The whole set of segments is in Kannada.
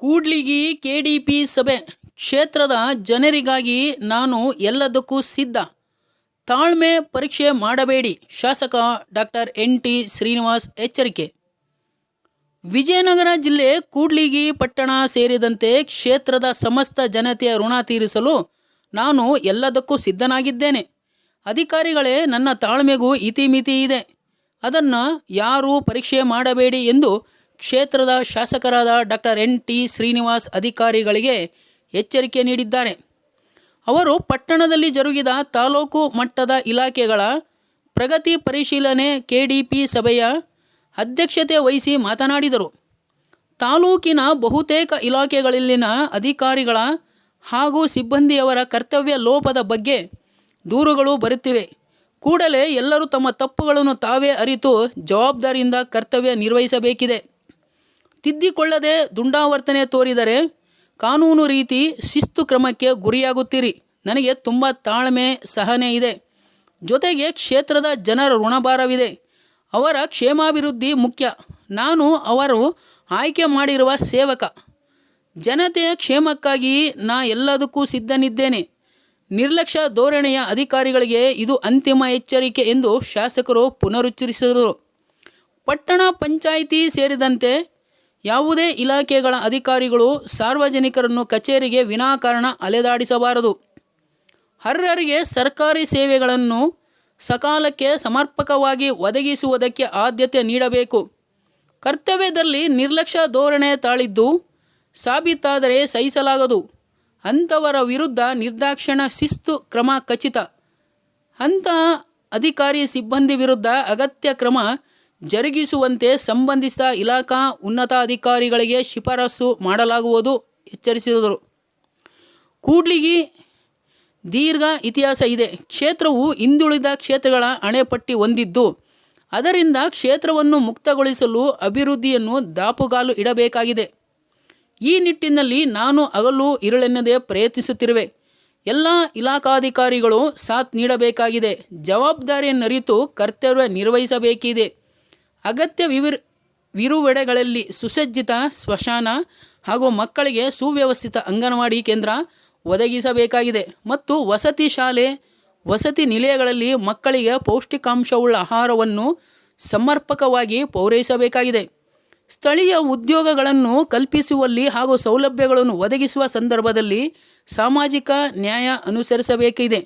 ಕೂಡ್ಲಿಗಿ ಕೆಡಿಪಿ ಸಭೆ. ಕ್ಷೇತ್ರದ ಜನರಿಗಾಗಿ ನಾನು ಎಲ್ಲದಕ್ಕೂ ಸಿದ್ಧ. ತಾಳ್ಮೆ ಪರೀಕ್ಷೆ ಮಾಡಬೇಡಿ. ಶಾಸಕ ಡಾಕ್ಟರ್ ಎನ್ ಟಿ ಶ್ರೀನಿವಾಸ್ ಎಚ್ಚರಿಕೆ. ವಿಜಯನಗರ ಜಿಲ್ಲೆ ಕೂಡ್ಲಿಗಿ ಪಟ್ಟಣ ಸೇರಿದಂತೆ ಕ್ಷೇತ್ರದ ಸಮಸ್ತ ಜನತೆಯ ಋಣ ತೀರಿಸಲು ನಾನು ಎಲ್ಲದಕ್ಕೂ ಸಿದ್ಧನಾಗಿದ್ದೇನೆ. ಅಧಿಕಾರಿಗಳೇ ನನ್ನ ತಾಳ್ಮೆಗೂ ಇತಿಮಿತಿ ಇದೆ. ಅದನ್ನು ಯಾರೂ ಪರೀಕ್ಷೆ ಮಾಡಬೇಡಿ ಎಂದು ಕ್ಷೇತ್ರದ ಶಾಸಕರಾದ ಡಾಕ್ಟರ್ ಎನ್ ಟಿ ಶ್ರೀನಿವಾಸ್ ಅಧಿಕಾರಿಗಳಿಗೆ ಎಚ್ಚರಿಕೆ ನೀಡಿದ್ದಾರೆ. ಅವರು ಪಟ್ಟಣದಲ್ಲಿ ಜರುಗಿದ ತಾಲೂಕು ಮಟ್ಟದ ಇಲಾಖೆಗಳ ಪ್ರಗತಿ ಪರಿಶೀಲನೆ ಕೆಡಿಪಿ ಸಭೆಯ ಅಧ್ಯಕ್ಷತೆ ವಹಿಸಿ ಮಾತನಾಡಿದರು. ತಾಲೂಕಿನ ಬಹುತೇಕ ಇಲಾಖೆಗಳಲ್ಲಿನ ಅಧಿಕಾರಿಗಳ ಹಾಗೂ ಸಿಬ್ಬಂದಿಯವರ ಕರ್ತವ್ಯ ಲೋಪದ ಬಗ್ಗೆ ದೂರುಗಳು ಬರುತ್ತಿವೆ. ಕೂಡಲೇ ಎಲ್ಲರೂ ತಮ್ಮ ತಪ್ಪುಗಳನ್ನು ತಾವೇ ಅರಿತು ಜವಾಬ್ದಾರಿಯಿಂದ ಕರ್ತವ್ಯ ನಿರ್ವಹಿಸಬೇಕಿದೆ. ತಿದ್ದಿಕೊಳ್ಳದೆ ದುಂಡಾವರ್ತನೆ ತೋರಿದರೆ ಕಾನೂನು ರೀತಿ ಶಿಸ್ತು ಕ್ರಮಕ್ಕೆ ಗುರಿಯಾಗುತ್ತೀರಿ. ನನಗೆ ತುಂಬ ತಾಳ್ಮೆ, ಸಹನೆ ಇದೆ. ಜೊತೆಗೆ ಕ್ಷೇತ್ರದ ಜನರ ಋಣಭಾರವಿದೆ. ಅವರ ಕ್ಷೇಮಾಭಿವೃದ್ಧಿ ಮುಖ್ಯ. ನಾನು ಅವರು ಆಯ್ಕೆ ಮಾಡಿರುವ ಸೇವಕ. ಜನತೆಯ ಕ್ಷೇಮಕ್ಕಾಗಿ ನಾ ಎಲ್ಲದಕ್ಕೂ ಸಿದ್ಧನಿದ್ದೇನೆ. ನಿರ್ಲಕ್ಷ್ಯ ಧೋರಣೆಯ ಅಧಿಕಾರಿಗಳಿಗೆ ಇದು ಅಂತಿಮ ಎಚ್ಚರಿಕೆ ಎಂದು ಶಾಸಕರು ಪುನರುಚ್ಚರಿಸಿದರು. ಪಟ್ಟಣ ಪಂಚಾಯಿತಿ ಸೇರಿದಂತೆ ಯಾವುದೇ ಇಲಾಖೆಗಳ ಅಧಿಕಾರಿಗಳು ಸಾರ್ವಜನಿಕರನ್ನು ಕಚೇರಿಗೆ ವಿನಾಕಾರಣ ಅಲೆದಾಡಿಸಬಾರದು. ಅರ್ಹರಿಗೆ ಸರ್ಕಾರಿ ಸೇವೆಗಳನ್ನು ಸಕಾಲಕ್ಕೆ ಸಮರ್ಪಕವಾಗಿ ಒದಗಿಸುವುದಕ್ಕೆ ಆದ್ಯತೆ ನೀಡಬೇಕು. ಕರ್ತವ್ಯದಲ್ಲಿ ನಿರ್ಲಕ್ಷ್ಯ ಧೋರಣೆ ತಾಳಿದ್ದು ಸಾಬೀತಾದರೆ ಸಹಿಸಲಾಗದು. ಅಂಥವರ ವಿರುದ್ಧ ನಿರ್ದಾಕ್ಷಣ ಶಿಸ್ತು ಕ್ರಮ ಖಚಿತ. ಅಂತಹ ಅಧಿಕಾರಿ ಸಿಬ್ಬಂದಿ ವಿರುದ್ಧ ಅಗತ್ಯ ಕ್ರಮ ಜರುಗಿಸುವಂತೆ ಸಂಬಂಧಿಸಿದ ಇಲಾಖಾ ಉನ್ನತಾಧಿಕಾರಿಗಳಿಗೆ ಶಿಫಾರಸು ಮಾಡಲಾಗುವುದು, ಎಚ್ಚರಿಸಿದರು. ಕೂಡ್ಲಿಗಿ ದೀರ್ಘ ಇತಿಹಾಸ ಇದೆ. ಕ್ಷೇತ್ರವು ಹಿಂದುಳಿದ ಕ್ಷೇತ್ರಗಳ ಅಣೆಪಟ್ಟಿ ಹೊಂದಿದ್ದು, ಅದರಿಂದ ಕ್ಷೇತ್ರವನ್ನು ಮುಕ್ತಗೊಳಿಸಲು ಅಭಿವೃದ್ಧಿಯನ್ನು ದಾಪುಗಾಲು ಇಡಬೇಕಾಗಿದೆ. ಈ ನಿಟ್ಟಿನಲ್ಲಿ ನಾನು ಹಗಲು ಇರುಳೆನ್ನದೆ ಪ್ರಯತ್ನಿಸುತ್ತಿರುವೆ. ಎಲ್ಲ ಇಲಾಖಾಧಿಕಾರಿಗಳು ಸಾಥ್ ನೀಡಬೇಕಾಗಿದೆ. ಜವಾಬ್ದಾರಿಯನ್ನರಿತು ಕರ್ತವ್ಯ ನಿರ್ವಹಿಸಬೇಕಿದೆ. ಅಗತ್ಯ ವಿವಿರ್, ವಿರುವೆಡೆಗಳಲ್ಲಿ ಸುಸಜ್ಜಿತ ಸ್ಮಶಾನ ಹಾಗೂ ಮಕ್ಕಳಿಗೆ ಸುವ್ಯವಸ್ಥಿತ ಅಂಗನವಾಡಿ ಕೇಂದ್ರ ಒದಗಿಸಬೇಕಾಗಿದೆ ಮತ್ತು ವಸತಿ ಶಾಲೆ, ವಸತಿ ನಿಲಯಗಳಲ್ಲಿ ಮಕ್ಕಳಿಗೆ ಪೌಷ್ಟಿಕಾಂಶವುಳ್ಳ ಆಹಾರವನ್ನು ಸಮರ್ಪಕವಾಗಿ ಪೂರೈಸಬೇಕಾಗಿದೆ. ಸ್ಥಳೀಯ ಉದ್ಯೋಗಗಳನ್ನು ಕಲ್ಪಿಸುವಲ್ಲಿ ಹಾಗೂ ಸೌಲಭ್ಯಗಳನ್ನು ಒದಗಿಸುವ ಸಂದರ್ಭದಲ್ಲಿ ಸಾಮಾಜಿಕ ನ್ಯಾಯ ಅನುಸರಿಸಬೇಕಿದೆ.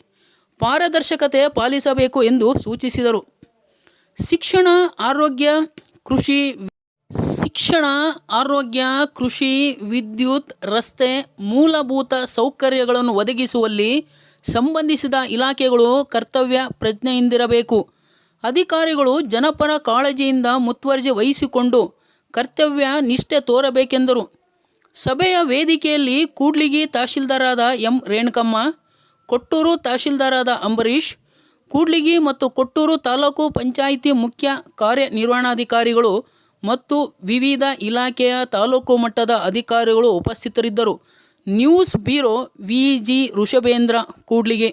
ಪಾರದರ್ಶಕತೆ ಪಾಲಿಸಬೇಕು ಎಂದು ಸೂಚಿಸಿದರು. ಶಿಕ್ಷಣ, ಆರೋಗ್ಯ, ಕೃಷಿ, ಶಿಕ್ಷಣ, ಆರೋಗ್ಯ, ಕೃಷಿ, ವಿದ್ಯುತ್, ರಸ್ತೆ, ಮೂಲಭೂತ ಸೌಕರ್ಯಗಳನ್ನು ಒದಗಿಸುವಲ್ಲಿ ಸಂಬಂಧಿಸಿದ ಇಲಾಖೆಗಳು ಕರ್ತವ್ಯ ಪ್ರಜ್ಞೆಯಿಂದಿರಬೇಕು. ಅಧಿಕಾರಿಗಳು ಜನಪರ ಕಾಳಜಿಯಿಂದ ಮುತುವರ್ಜಿ ವಹಿಸಿಕೊಂಡು ಕರ್ತವ್ಯ ನಿಷ್ಠೆ ತೋರಬೇಕೆಂದರು. ಸಭೆಯ ವೇದಿಕೆಯಲ್ಲಿ ಕೂಡ್ಲಿಗಿ ತಹಶೀಲ್ದಾರಾದ ಎಂ ರೇಣುಕಮ್ಮ, ಕೊಟ್ಟೂರು ತಹಶೀಲ್ದಾರಾದ ಅಂಬರೀಷ್ ಕೂಡ್ಲಿಗಿ ಮತ್ತು ಕೊಟ್ಟೂರು ತಾಲೂಕು ಪಂಚಾಯಿತಿ ಮುಖ್ಯ ಕಾರ್ಯನಿರ್ವಹಣಾಧಿಕಾರಿಗಳು ಮತ್ತು ವಿವಿಧ ಇಲಾಖೆಯ ತಾಲೂಕು ಮಟ್ಟದ ಅಧಿಕಾರಿಗಳು ಉಪಸ್ಥಿತರಿದ್ದರು. News bureau V G Rishabhendra, Kudligi.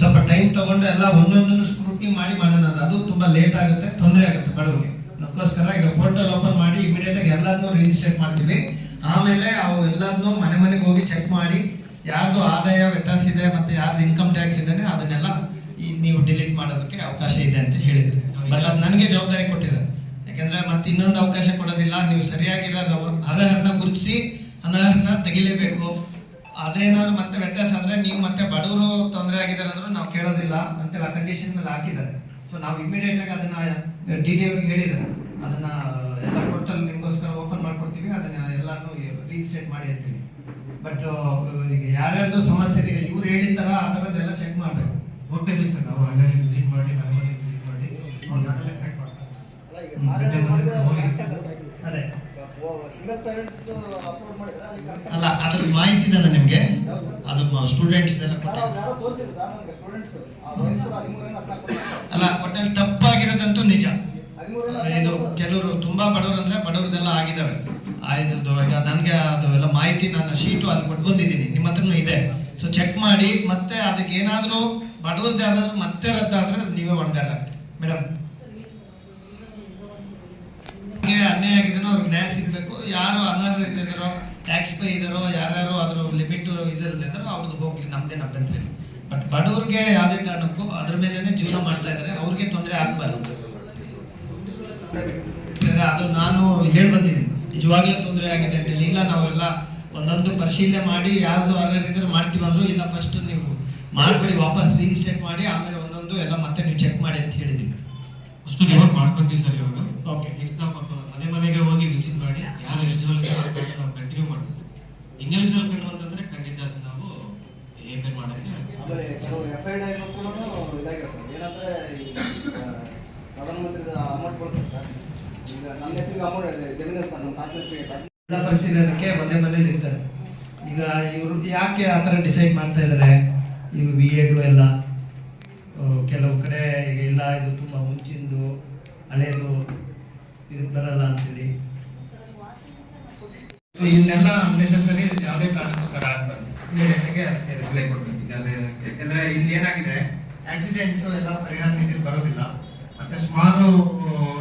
ಸ್ವಲ್ಪ ಟೈಮ್ ತಗೊಂಡು ಎಲ್ಲ ಒಂದೊಂದನ್ನು ಸ್ಕ್ರೂಟಿ ಮಾಡಿ ಮಾಡೋಣ ಅದು ತುಂಬಾ ಲೇಟ್ ಆಗುತ್ತೆ, ತೊಂದರೆ ಆಗುತ್ತೆ ಬಡವರಿಗೆ. ಅದಕ್ಕೋಸ್ಕರ ಈಗ ಪೋರ್ಟಲ್ ಓಪನ್ ಮಾಡಿ ಇಮಿಡಿಯೇಟ್ ಆಗಿ ಎಲ್ಲಾನು ರಿಜಿಸ್ಟ್ರೇಟ್ ಮಾಡ್ತೀವಿ. ಆಮೇಲೆ ಅವು ಎಲ್ಲದನ್ನು ಮನೆ ಮನೆಗೆ ಹೋಗಿ ಚೆಕ್ ಮಾಡಿ ಯಾರ್ದು ಆದಾಯ ವ್ಯತ್ಯಾಸ ಇದೆ ಮತ್ತೆ ಯಾರ್ದು ಇನ್ಕಮ್ ಟ್ಯಾಕ್ಸ್ ಇದೆ ಅದನ್ನೆಲ್ಲ ನೀವು ಡಿಲೀಟ್ ಮಾಡೋದಕ್ಕೆ ಅವಕಾಶ ಇದೆ ಅಂತ ಹೇಳಿದ್ರು. ಬಟ್ ಅದು ನನಗೆ ಜವಾಬ್ದಾರಿ ಕೊಟ್ಟಿದ್ದಾರೆ. ಯಾಕಂದ್ರೆ ಮತ್ತೆ ಇನ್ನೊಂದು ಅವಕಾಶ ಕೊಡೋದಿಲ್ಲ, ನೀವು ಸರಿಯಾಗಿರೋ ಅರ್ಹರನ್ನ ಗುರುತಿಸಿ ಅನರ್ಹರನ್ನ ತೆಗಿಲೇಬೇಕು. ಅದೇನಾದ್ರು ಮತ್ತೆ ವ್ಯತ್ಯಾಸ ಅಂದ್ರೆ ನೀವು ಮತ್ತೆ ಬಡವರು ತೊಂದರೆ ಆಗಿದ್ದಾರೆ ನಾವು ಕೇಳೋದಿಲ್ಲ ಅಂತೆಲ್ಲ ಕಂಡೀಷನ್ ಮೇಲೆ ಹಾಕಿದ್ದಾರೆ. ಸೊ ನಾವು ಇಮಿಡಿಯೇಟ್ ಆಗಿ ಅದನ್ನ ಡಿ ಡಿ ಅವ್ರಿಗೆ ಹೇಳಿದ್ದಾರೆ. ಅದನ್ನ ಎಲ್ಲ ಪೋರ್ಟಲ್ ನಿಮಗೋಸ್ಕರ ಓಪನ್ ಮಾಡ್ಕೊಡ್ತೀವಿ, ಅದನ್ನ ಎಲ್ಲಾನು ರೀಸ್ಟೇಟ್ ಮಾಡಿ ಅಂತೀವಿ. ಬಟ್ ಈಗ ಯಾರ್ಯಾರ್ದು ಸಮಸ್ಯೆ ಇದೆ, ಇವ್ರು ಹೇಳಿದ ಆ ಥರದ್ದೆಲ್ಲ ಚೆಕ್ ಮಾಡ್ಬೇಕು. ಹೋಗ್ತೇವೆ ಸರ್ ನಾವು ಅಲ್ಲಲ್ಲಿ ವಿಸಿಟ್ ಮಾಡಿ ಮನೆ ವಿಸಿಟ್ ಮಾಡಿ ಕನೆಕ್ಟ್ ಮಾಡ್ತಾರೆ ಅದೇ. ಮಾಡಿದ್ರೆ? ಅಲ್ಲಿ ಅದ್ರ ಮಾಹಿತಿ ಇದೆ ನಿಮಗೆ? ಅದು ಸ್ಟೂಡೆಂಟ್ಸ್. ಅಲ್ಲ ಒಟ್ಟಲ್ಲಿ ತಪ್ಪಾಗಿರೋದಂತೂ ನಿಜ. ಇದು. ಕೆಲವರು ತುಂಬಾ ಬಡವರು ಅಂದ್ರೆ ಬಡವ್ರದೆಲ್ಲ ಆಗಿದಾವೆ ಆಯ್ತು ಈಗ ನನಗೆ ಅದು ಎಲ್ಲ ಮಾಹಿತಿ ನನ್ನ ಶೀಟು ಅಲ್ಲಿ ಕೊಟ್ಟು ಬಂದಿದ್ದೀನಿ. ನಿಮ್ಮ ಹತ್ರನೂ ಇದೆ. ಸೊ ಚೆಕ್ ಮಾಡಿ ಮತ್ತೆ ಅದಕ್ಕೆ ಏನಾದರೂ ಬಡವ್ರದ್ದು ಯಾವ್ದಾದ್ರು ಮತ್ತೆ ರದ್ದಾದ್ರೆ ನೀವೇ ಹೊಣೆಗಾರ ಮೇಡಮ್. ಅನ್ಯಾಯ ಆಗಿದೆನೋ ಅವ್ರಿಗೆ ನ್ಯಾಯ ಸಿಗಬೇಕು. ಯಾರು ಇದ್ದಾರೋ ಟ್ಯಾಕ್ಸ್ ಪೇ ಇದಾರೋ ಯಾರ್ಯಾರು ಅದ್ರ ಲಿಮಿಟ್ ಅಂದ್ರೆ ಅವ್ರದ್ದು ಹೋಗ್ಲಿ ನಮ್ದೇನು ಅಭ್ಯಂತರ ಬಟ್ ಬಡವ್ರಿಗೆ ಯಾವುದೇ ಕಾರಣಕ್ಕೂ ಅದ್ರ ಮೇಲೇನೆ ಜೀವನ ಮಾಡ್ತಾ ಇದ್ದಾರೆ. ಅವ್ರಿಗೆ ತೊಂದರೆ ಆಗಬಾರ್ದು. ಅದು ನಾನು ಹೇಳಿ ಬಂದಿದ್ದೀನಿ ನಿಜವಾಗ್ಲೂ ತೊಂದರೆ ಆಗಿದೆ ಅಂತ ಹೇಳಿ. ಇಲ್ಲ, ನಾವೆಲ್ಲ ಒಂದೊಂದು ಪರಿಶೀಲನೆ ಮಾಡಿ ಯಾರ್ದು ಅರ್ಹರಿದ್ರೆ ಮಾಡ್ತೀವಿ ಅಂದ್ರು ಇಲ್ಲ ಫಸ್ಟ್ ನೀವು ಮಾಡ್ಬಿಡಿ ವಾಪಸ್ ರೀಇನ್ಸ್ಟೇಟ್ ಮಾಡಿ ಆಮೇಲೆ ಒಂದೊಂದು ಎಲ್ಲ ಮತ್ತೆ ನೀವು ಚೆಕ್ ಮಾಡಿ ಅಂತ ಹೇಳಿದ್ದೀನಿ ಅಷ್ಟು ರಿವರ್ಟ್ ಮಾಡ್ಕೊಂತೀವಿ ಸರ್ ಇವಾಗ. ಓಕೆ ನೆಕ್ಸ್ಟ್ ನಾವು ಮನೆ ಮನೆಗೆ ಹೋಗಿ ವಿಸಿಟ್ ಮಾಡಿ ಯಾರು ಎಲಿಜಿಬಲ್ ಇದ್ದಾರೆ ನಾವು ಕಂಟಿನ್ಯೂ ಮಾಡ್ತೀವಿ. ಇಂಗೆಲಿಜಿಬಲ್ ಕಂಡು ಅಂತಂದ್ರೆ ಖಂಡಿತ ಅದನ್ನ ನಾವು ಏಪೇ ಮಾಡೋಕ್ಕೆ ಆಮೇಲೆ ಎಫ್ ಐ ಡಿ ಕೂಡ ಇದಾಗಿರುತ್ತೆ ಏನಂದ್ರೆ ಪ್ರಧಾನಮಂತ್ರಿ ಅಮೌಂಟ್ ಕೊಡ್ತಾರೆ ಸರ್. ಈಗ ನಮ್ಮ ಹೆಸರಿಗೆ ಅಮೌಂಟ್ ಜಮೀನು ಸರ್ ನಮ್ಮ ತಾತ ಹೆಸರಿಗೆ ಎಲ್ಲ ಪರಿಸ್ಥಿತಿ ಅದಕ್ಕೆ ಒಂದೇ ಮನೇಲಿ ಇರ್ತಾರೆ. ಈಗ ಇವರು ಯಾಕೆ ಆ ಥರ ಡಿಸೈಡ್ ಮಾಡ್ತಾ ಇದ್ದಾರೆ? ಇವು ವಿ ಎಗಳು ಎಲ್ಲ ಕೆಲವು ಕಡೆ ಈಗ ಇಲ್ಲ ಇದು ತುಂಬ ಮುಂಚಿಂದು ಹಳೇದು ಇದು ಬರಲ್ಲ ಅಂತೇಳಿ. ಇವನ್ನೆಲ್ಲ ಅನ್ನೆಸೆಸರಿ ಯಾವುದೇ ಕಾರಣಕ್ಕೂ ತಡ ಆಗಬಾರ್ದು. ಅದಕ್ಕೆ ರಿಪ್ಲೈ ಕೊಡ್ಬೇಕು? ಈಗ ಅದೇ ಯಾಕಂದ್ರೆ ಇಲ್ಲಿ ಏನಾಗಿದೆ ಆಕ್ಸಿಡೆಂಟ್ಸ್ ಎಲ್ಲ ಪರಿಹಾರ ನೀತಿ ಬರೋದಿಲ್ಲ. ಮತ್ತೆ ಸುಮಾರು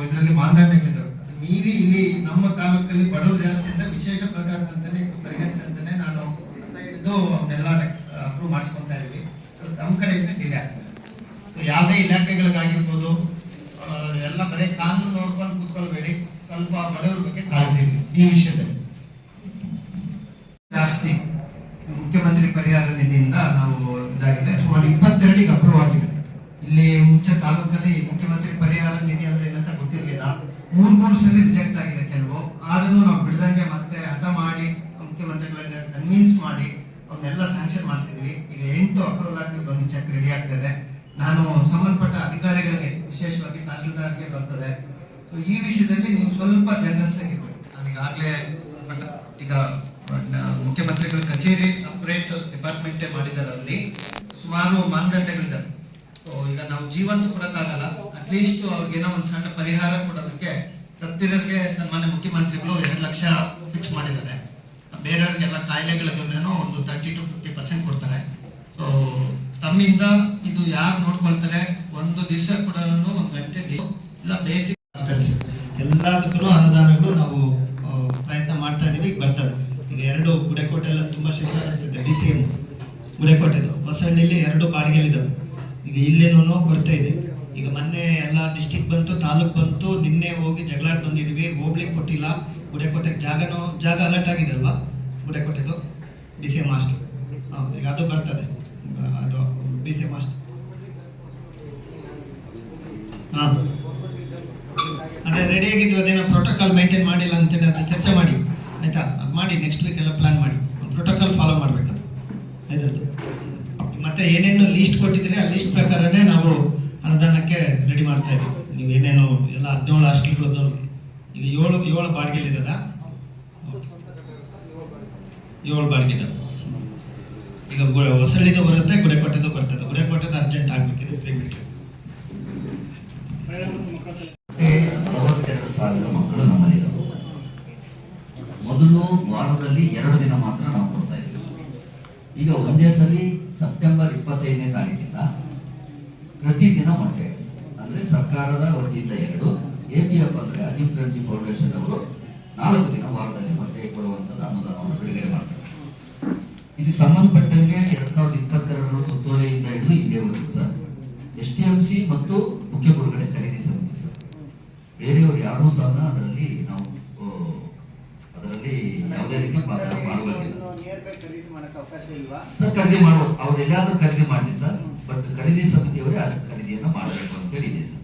ಇದರಲ್ಲಿ ಮಾನದಂಡಗಳಿದ್ದಾವೆ ಅದು ಮೀರಿ ಇಲ್ಲಿ ನಮ್ಮ ತಾಲೂಕಲ್ಲಿ ಬಡವರು ಜಾಸ್ತಿ ಅಂತ ವಿಶೇಷ ಪ್ರಕರಣಂತಾನೆ ಪರಿಗಣಿಸಂತಾನೆ ನಾನು ಹಿಡಿದು ಅವನ್ನೆಲ್ಲ ಅಪ್ರೂವ್ ಮಾಡಿಸ್ಕೊಂತಾ ಇದೀವಿ So, ನಮ್ಮ ಕಡೆಯಿಂದ ಡಿಲೇ ಆಗ್ತದೆ So, ಯಾವುದೇ ಇಲಾಖೆಗಳಿಗಾಗಿರ್ಬೋದು ಆ, ಎಲ್ಲ ಬರೀ ಕಾನೂನು ನೋಡ್ಕೊಂಡು ಕೂತ್ಕೊಳ್ಬೇಡಿ ಸ್ವಲ್ಪ ಬಡವರ ಬಗ್ಗೆ ಕಾಳಜಿ ಇರಲಿ ಈ ವಿಷಯದಲ್ಲಿ ಜಾಸ್ತಿ ಮುಖ್ಯಮಂತ್ರಿ ಪರಿಹಾರ ನಿಧಿಯಿಂದ ನಾವು ಇದಾಗಿದೆ. ಸುಮಾರು ಇಪ್ಪತ್ತೆರಡಿಗೆ ಅಪ್ರೂವ್ ಆಗಿದೆ. ಇಲ್ಲಿ ಮುಂಚೆ ತಾಲೂಕಲ್ಲಿ ಮುಖ್ಯಮಂತ್ರಿ ಪರಿಹಾರ ನಿಧಿ ಅಂದ್ರೆ ಏನಂತ ಗೊತ್ತಿರಲಿಲ್ಲ. ಮೂರ್ ಮೂರು ಸಲ ರಿಜೆಕ್ಟ್ ಆಗಿದೆ ಕೆಲವು. ಆದ್ರೂ ನಾವು ಬಿಡದಂಗೆ ಮತ್ತೆ ಹಠ ಮಾಡಿ ಮುಖ್ಯಮಂತ್ರಿಗಳನ್ನ ಕನ್ವಿನ್ಸ್ ಮಾಡಿ ಅವನ್ನೆಲ್ಲ ಸ್ಯಾಂಕ್ಷನ್ ಮಾಡಿಸಿದ್ವಿ. ಈಗ ಎಂಟು ಅಪ್ರೂವಲ್ ಆಗಿ ಒಂದು ಚೆಕ್ ರೆಡಿ ಆಗ್ತದೆ. ನಾನು ಸಂಬಂಧಪಟ್ಟ ಅಧಿಕಾರಿಗಳಿಗೆ ವಿಶೇಷವಾಗಿ ತಹಸೀಲ್ದಾರ್ಗೆ ಬರ್ತದೆ. ಈ ವಿಷಯದಲ್ಲಿ ನೀವು ಸ್ವಲ್ಪ ಜನರಸ್ ಆಗಿರ್ಬೇಕು. ನಾನು ಈಗಾಗಲೇ ಈಗ ಕಚೇರಿ ಸಪ್ರೇಟ್ ಡಿಪಾರ್ಟ್ಮೆಂಟೇ ಮಾಡಿದ್ದಾರೆ ಅಲ್ಲಿ ಸುಮಾರು ಮಾನದಂಡಗಳಿದ್ದಾವೆ ಸೊ ಈಗ ನಾವು ಜೀವಂತ ಕೊಡಕ್ಕಾಗಲ್ಲ. ಅಟ್ಲೀಸ್ಟ್ ಅವ್ರಿಗೇನೋ ಒಂದು ಸಣ್ಣ ಪರಿಹಾರ ಕೊಡೋದಕ್ಕೆ ಸತ್ತಿರೋರಿಗೆ ಸನ್ಮಾನ್ಯ ಮುಖ್ಯಮಂತ್ರಿಗಳು ಎರಡು ಲಕ್ಷ ಫಿಕ್ಸ್ ಮಾಡಿದ್ದಾರೆ. ಬೇರೆಯವ್ರಿಗೆಲ್ಲ ಕಾಯಿಲೆಗಳಿಗೇನೋ ಒಂದು ತರ್ಟಿ ಟು ಫಿಫ್ಟಿ ಪರ್ಸೆಂಟ್ ಕೊಡ್ತಾರೆ. ಸೊ ತಮ್ಮಿಂದ ಇದು ಯಾರು ನೋಡ್ಕೊಳ್ತಾರೆ? ಒಂದು ದಿವಸ ಕೂಡ ಒಂದು ಗಂಟೆ ಇಲ್ಲ ಬೇಸಿಕ್ ಎಲ್ಲದಕ್ಕೂ ಅನುದಾನಗಳು ನಾವು ಆ, ಪ್ರಯತ್ನ ಮಾಡ್ತಾ ಇದೀವಿ ಈಗ ಬರ್ತದೆ ಈಗ ಎರಡು ಗುಡೆಕೋಟೆ ಎಲ್ಲ ತುಂಬಾ ಶಕ್ತಿ ಅನಿಸ್ತಿದೆ ಡಿ ಸಿ ಎಂ ಗುಡೆಕೋಟೆದು ಹೊಸಹಳ್ಳಿಲಿ ಎರಡು ಬಾಡಿಗೆಲಿದ್ದಾವೆ ಈಗ ಇಲ್ಲೇನೋ ಬರ್ತಾ ಇದೆ. ಈಗ ಮೊನ್ನೆ ಎಲ್ಲ ಡಿಸ್ಟಿಕ್ ಬಂತು, ತಾಲೂಕ್ ಬಂತು, ನಿನ್ನೆ ಹೋಗಿ ಜಗಳಾಟ ಬಂದಿದೀವಿ ಹೋಗ್ಲಿಕ್ಕೆ ಕೊಟ್ಟಿಲ್ಲ. ಗುಡೆಕೋಟೆಗೆ ಜಾಗನೋ, ಜಾಗ ಅಲರ್ಟ್ ಆಗಿದೆ ಅಲ್ವಾ? ಗುಡೆಕೋಟೆದು ಡಿ ಸಿ ಮಾಸ್ಟರ್ ಈಗ ಅದು ಬರ್ತದೆ. ಅದು ಡಿ ಸಿ ಎಂ ಮಾಸ್ಟರ್ ಹಾಂ. ಅದೇ ರೆಡಿ ಆಗಿದ್ವಿ ಅದೇನೋ ಪ್ರೋಟೋಕಾಲ್ ಮೇಂಟೈನ್ ಮಾಡಿಲ್ಲ ಅಂತೇಳಿ ಅದು ಚರ್ಚೆ ಮಾಡಿ. ಆಯ್ತಾ? ಅದು ಮಾಡಿ ನೆಕ್ಸ್ಟ್ ವೀಕ್ ಎಲ್ಲ ಪ್ಲಾನ್ ಮಾಡಿ. ಪ್ರೋಟೋಕಾಲ್ ಫಾಲೋ ಮಾಡಬೇಕದು ಇದರದ್ದು ಮತ್ತೆ ಏನೇನು ಕೊಟ್ಟಿದ್ರೆ ಆ ಲಿಸ್ಟ್ ಪ್ರಕಾರನೇ ನಾವು ಅನುದಾನಕ್ಕೆ ರೆಡಿ ಮಾಡ್ತಾ ಇದ್ದೀವಿ. ನೀವು ಏನೇನು ಎಲ್ಲ ಹದಿನೇಳು ಹಾಸ್ಟೆಲ್ಗಳದ್ದು ಈಗ ಏಳು ಏಳು ಬಾಡಿಗೆಲಿರೋದಾ ಏಳು ಬಾಡಿಗೆದ ಈಗ ಗುಡ ಹೊಸಳಿದು ಬರುತ್ತೆ, ಗುಡೆಕೋಟೆದು ಬರ್ತದೆ ಗುಡೆಕೋಟೆದು ಅರ್ಜೆಂಟ್ ಆಗಬೇಕಿದೆ ಪೇಮೆಂಟ್ ಮಕ್ಕಳು ಮೊದಲು ವಾರದಲ್ಲಿ ಎರಡು ದಿನ ಮಾತ್ರ ನಾವು ಕೊಡ್ತಾ ಇದ್ವಿ. ಈಗ ಒಂದೇ ಸರಿ ಸೆಪ್ಟೆಂಬರ್ ಇಪ್ಪತ್ತೈದನೇ ತಾರೀಕಿಂದ ಪ್ರತಿದಿನ ಮೊಟ್ಟೆ ಅಂದರೆ ಸರ್ಕಾರದ ವತಿಯಿಂದ ಎರಡು ಎ ಪಿ ಎಫ್ ಅಂದರೆ ಅದೀಪ್ ರಂಜಿ ಫೌಂಡೇಶನ್ ಅವರು ನಾಲ್ಕು ದಿನ ವಾರದಲ್ಲಿ ಮೊಟ್ಟೆ ಕೊಡುವಂಥದ್ದು ಅನುದಾನವನ್ನು ಬಿಡುಗಡೆ ಮಾಡ್ತಾರೆ. ಇದಕ್ಕೆ ಸಂಬಂಧಪಟ್ಟಂಗೆ ಎರಡ್ ಸಾವಿರದ ಇಪ್ಪತ್ತೆರಡರ ಸುತ್ತೋಲೆಯಿಂದ ಹಿಡಿದು ಇಲ್ಲಿಯವರೆಗೂ sir. S T M C ಮತ್ತು ಮುಖ್ಯ ಗುರುಗಳೇ ಖರೀದಿ ಸಮಿತಿ ಸರ್. ಬೇರೆಯವರು ಯಾರೂ ಸಹ ಅದರಲ್ಲಿ ನಾವು ಆ, ಅದರಲ್ಲಿ ಯಾವುದೇ ರೀತಿ ಪಾ- ಪಾಲ್ಗೊಂಡಿಲ್ಲ ಸರ್. ನಿಯರ್ ಬೈ ಖರೀದಿ ಮಾಡಕ್ಕೆ ಅವಕಾಶ ಇಲ್ವಾ ಸರ್, ಖರೀದಿ ಮಾಡ್ಬೋದು ಅವ್ರು ಖರೀದಿ ಮಾಡಲಿ ಸರ್, ಬಟ್ ಖರೀದಿ ಸಮಿತಿಯವರೇ ಅದಕ್ಕೆ ಖರೀದಿಯನ್ನು ಮಾಡಬೇಕು ಅಂತ ಹೇಳಿದೆ ಸರ್.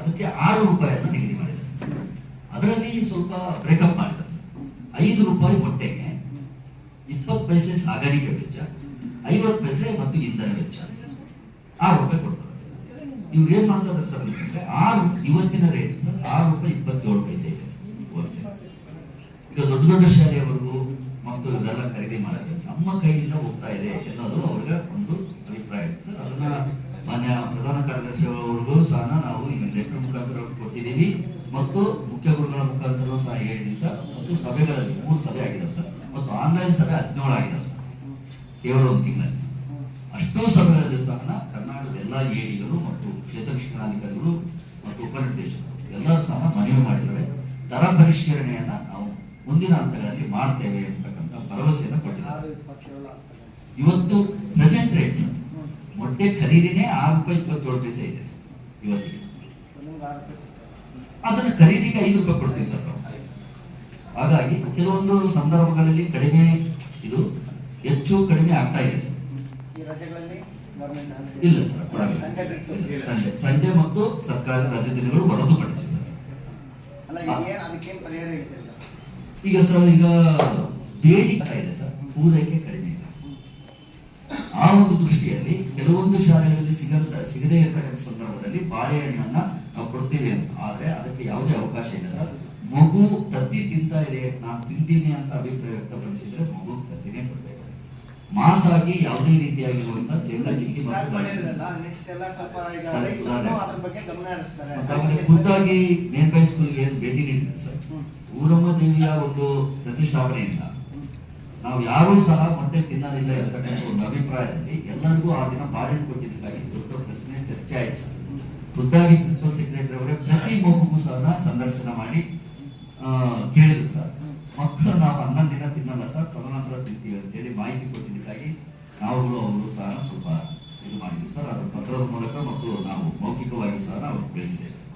ಅದಕ್ಕೆ ಆರು ರೂಪಾಯಿಯನ್ನು ನಿಗದಿ ಮಾಡಿದೆ ಸರ್. ಅದರಲ್ಲಿ ಸ್ವಲ್ಪ ಬ್ರೇಕಪ್ ಮಾಡಿದೆ ಸರ್. ಐದು ರೂಪಾಯಿ ಮೊಟ್ಟೆಗೆ ಇಪ್ಪತ್ತು ಪೈಸೆ ಸಾಗಾಣಿಕೆ ವೆಚ್ಚ, ಐವತ್ತು ಪೈಸೆ ಮತ್ತು ಇಂಧನ ವೆಚ್ಚ ಆರು ರೂಪಾಯಿ ಕೊಡ್ತಾರೆ ಸರ್. ಇವ್ರು ಏನ್ ಮಾಡ್ತಾರೆ ಸರ್ ಅಂತಂದ್ರೆ ಆರು ಇವತ್ತಿನ ರೇಟ್ ಸರ್, ಆರು ರೂಪಾಯಿ ಇಪ್ಪತ್ತೇಳು ಪೈಸೆ ಇದೆ ಸರ್. ಈಗ ದೊಡ್ಡ ದೊಡ್ಡ ಇವರೆಲ್ಲ ಖರೀದಿ ಮಾಡೋದು ನಮ್ಮ ಕೈಯಿಂದ ಹೋಗ್ತಾ ಇದೆ ಅನ್ನೋದು ಅವ್ರಿಗೆ ಒಂದು ಅಭಿಪ್ರಾಯ. ಸರ್, ಅದನ್ನ ಮಾನ್ಯ ಪ್ರಧಾನ ಕಾರ್ಯದರ್ಶಿ ಅವರಿಗೂ ಸಹ ನಾವು ಲೆಟರ್ ಮುಖಾಂತರ ಕೊಟ್ಟಿದ್ದೀವಿ. ಮತ್ತು ಮುಖ್ಯ ಗುರುಗಳ ಮುಖಾಂತರ ಸಹ ಹೇಳಿದ್ದೀವಿ ಸರ್. ಮತ್ತು ಸಭೆಗಳಲ್ಲಿ ಮೂರು ಸಭೆ ಆಗಿದೆ ಸರ್. ಮತ್ತು ಆನ್ಲೈನ್ ಸಭೆ ಹದಿನೇಳು ಆಗಿದೆ ಸರ್. ಕೇವಲ ಒಂದು ತಿಂಗಳಲ್ಲಿ. ಅಷ್ಟೂ ಸಭೆಗಳಲ್ಲಿ ಸಹ ಕರ್ನಾಟಕದ ಎಲ್ಲ ಎಡಿಗಳು ಮತ್ತು ಕ್ಷೇತ್ರ ಶಿಕ್ಷಣಾಧಿಕಾರಿಗಳು ಮತ್ತು ಉಪನಿರ್ದೇಶಕರು ಎಲ್ಲರೂ ಸಹ ಮನವಿ ಮಾಡಿದ್ದಾರೆ. ದರ ಪರಿಷ್ಕರಣೆಯನ್ನ ನಾವು ಮುಂದಿನ ಹಂತಗಳಲ್ಲಿ ಮಾಡ್ತೇವೆ. ಭರವಸೆಯನ್ನು ಕೊಟ್ಟಿದ್ದಾರೆ. ಇವತ್ತು ಪ್ರೆಸೆಂಟ್ ರೇಟ್ ಸರ್ ಮೊಟ್ಟೆ ಖರೀದಿನೇ ಆರು ರೂಪಾಯಿ ಇಪ್ಪತ್ತೇಳು ಪೈಸೆ ಇದೆ ಸರ್ ಇವತ್ತಿಗೆ. ಅದನ್ನ ಖರೀದಿಗೆ ಐದು ರೂಪಾಯಿ ಕೊಡ್ತೀವಿ ಸರ್ ನಾವು. ಹಾಗಾಗಿ ಕೆಲವೊಂದು ಸಂದರ್ಭಗಳಲ್ಲಿ ಕಡಿಮೆ ಇದು ಹೆಚ್ಚು ಕಡಿಮೆ ಆಗ್ತಾ ಇದೆ ಸರ್. ಇಲ್ಲ ಸರ್ ಸಂಡೆ ಸಂಡೆ ಮತ್ತು ಸರ್ಕಾರಿ ರಜೆ ದಿನಗಳು ಹೊರತುಪಡಿಸಿ ಸರ್? ಈಗ ಸರ್ ಈಗ ಬೇಡಿಕೆ ಇದೆ ಸರ್. ಪೂರೈಕೆ ಕಡಿಮೆ ಇದೆ ಆ ಒಂದು ದೃಷ್ಟಿಯಲ್ಲಿ ಕೆಲವೊಂದು ಶಾಲೆಗಳಲ್ಲಿ ಸಿಗಂತ ಸಿಗದೇ ಇರತಕ್ಕಂಥ ಸಂದರ್ಭದಲ್ಲಿ ಬಾಳೆಹಣ್ಣನ್ನ ನಾವು ಕೊಡ್ತೀವಿ ಅಂತ. ಆದ್ರೆ ಅದಕ್ಕೆ ಯಾವುದೇ ಅವಕಾಶ ಇಲ್ಲ ಸರ್. ಮಗು ತತ್ತಿ ತಿಂತಾ ಇದೆ. ನಾನು ತಿಂತೀನಿ ಅಂತ ಅಭಿಪ್ರಾಯ ವ್ಯಕ್ತಪಡಿಸಿದ್ರೆ ಮಗು ತತ್ತಿನೇ ಕೊಡ್ಬೇಕು ಸರ್. ಮಾಸ್ ಆಗಿ ಯಾವುದೇ ರೀತಿಯಾಗಿರುವಂತಹ ಜಿಲ್ಲಾ ಚಿಕ್ಕಿ ಮತ್ತು ಖುದ್ದಾಗಿ ನೇರ್ಬೈ ಸ್ಕೂಲ್ಗೆ ಏನು ಭೇಟಿ ನೀಡಿದ್ರೆ ಸರ್. ಊರಮ್ಮ ದೇವಿಯ ಒಂದು ಪ್ರತಿಷ್ಠಾಪನೆಯಿಂದ ನಾವು ಯಾರೂ ಸಹ ಮೊಟ್ಟೆ ತಿನ್ನೋದಿಲ್ಲ ಇರತಕ್ಕಂಥ ಒಂದು ಅಭಿಪ್ರಾಯದಲ್ಲಿ ಎಲ್ಲರಿಗೂ ಆ ದಿನ ಬಾಳೆಹಣ್ಣು ಕೊಟ್ಟಿದ್ದಕ್ಕಾಗಿ ದೊಡ್ಡ ಪ್ರಶ್ನೆ ಚರ್ಚೆ ಆಯ್ತು ಸರ್. ಖುದ್ದಾಗಿ ಪ್ರಿನ್ಸಿಪಲ್ ಸೆಕ್ರೆಟರಿ ಅವರೇ ಪ್ರತಿ ಮಗುಗೂ ಸಹ ಸಂದರ್ಶನ ಮಾಡಿ ಕೇಳಿದ್ರು ಸರ್. ಮಕ್ಕಳು ನಾವು ಹನ್ನೊಂದು ದಿನ ತಿನ್ನಲ್ಲ ಸರ್ ತದನಂತರ ತಿಂತೀವಿ ಅಂತೇಳಿ ಮಾಹಿತಿ ಕೊಟ್ಟಿದ್ದಕ್ಕಾಗಿ ನಾವುಗಳು ಅವರು ಸಹ ಸ್ವಲ್ಪ ಇದು ಮಾಡಿದ್ವಿ ಸರ್. ಅದರ ಪತ್ರದ ಮೂಲಕ ಮತ್ತು ನಾವು ಮೌಖಿಕವಾಗಿ ಸಹ ನಾವು ತಿಳಿಸಿದ್ದೇವೆ ಸರ್.